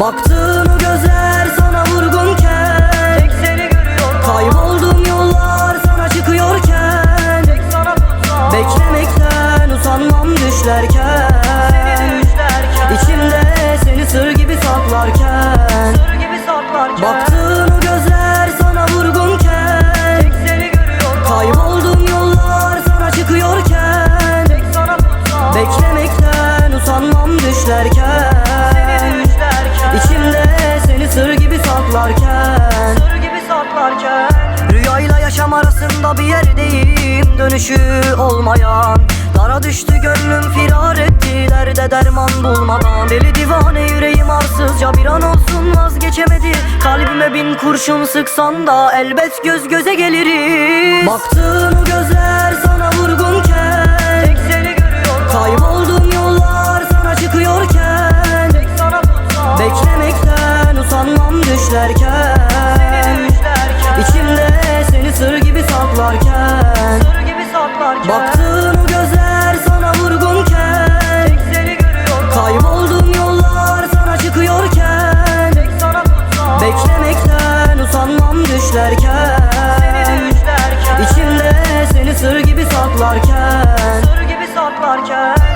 Baktığın o gözler sana vurgunken Tek seni görüyorum. Kayboldum yollar sana çıkıyorken Tek sana tutsam Beklemekten usanmam düşlerken Seni düşlerken. İçimde seni sır gibi saklarken Sır gibi saklarken. Baktığın o gözler sana vurgunken Tek seni görüyorum. Kayboldum yollar sana çıkıyorken Tek sana tutsam Beklemekten usanmam düşlerken yaşam arasında bir yerdeyim. Dönüşü olmayan Dara düştü gönlüm firar etti Derde derman bulmadan. Deli divane yüreğim arsızca Bir an olsun vazgeçemedi. Kalbime bin kurşun sıksan da Elbet göz göze gelirim. Baktığın gözler sana saplarken Sarı gibi saplarken. Baktığım gözler sana vurgunken Tek seni görüyorum. Kayboldum yollar sana çıkıyorken Tek sana kutsal Beklemekten usanmam düşlerken Seni düşlerken. İçimde seni sır gibi saklarken Sır gibi saklarken